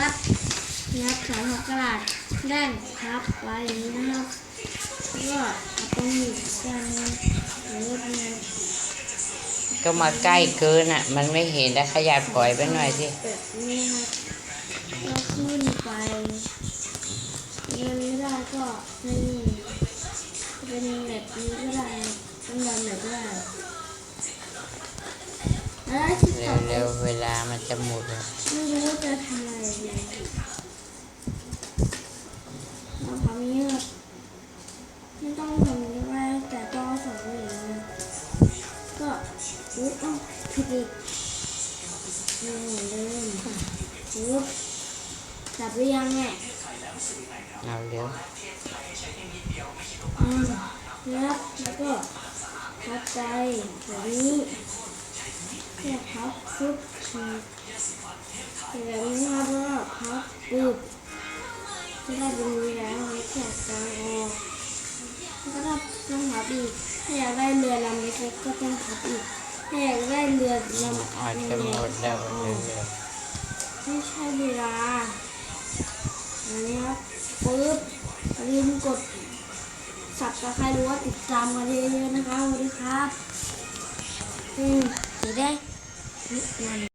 ครับงับสองหัวกระดาษแด้งครับไว้อย่างนี้นะครับแล้วก็เอาตรงนี้กันหรือว่าไงก็มาใกล้เกินอะ มันไม่เห็นแล้วขยับปล่อยไปหน่อยสิแบบนี้ครับก็ขึ้นไปเงินไม่ได้ก็ไม่นี่เป็นแบบนี้ก็ได้เป็นแบบไหนก็ได้แล้วที่ต่อไปเร็วๆเวลามันจะหมดแล้วไม่รู้ว่าจะทำ อะไรดีเราทำนี้แบบไม่ต้องทำนี้ก็ได้แต่ต้องสองเหรียญนะก็อุ๊ยอ้าผิดอีกเหมือนเดิมอุ๊บจับหรือยังเนี่ยเอาเร็วอืมแล้วแล้วก็พับใจแบบนี้แค่พับฟุบฉีกแบบนี้ครับแล้วก็พับปึ๊บจะได้เป็นนี้แล้วล้ว พับอีกถ้าอยากได้เรือลำเล็กๆก็ต้องพับอีกถ้าอยากได้เรือลำอาจจะหมดแล้วเร็วไม่ใช่เวลาอันนี้ครับปึ๊บอย่าลืมกดสับตะไคร้หรือว่าติดตามกันเยอะๆนะคะสวัสดีครับ อืมสีแดงนี่นั่น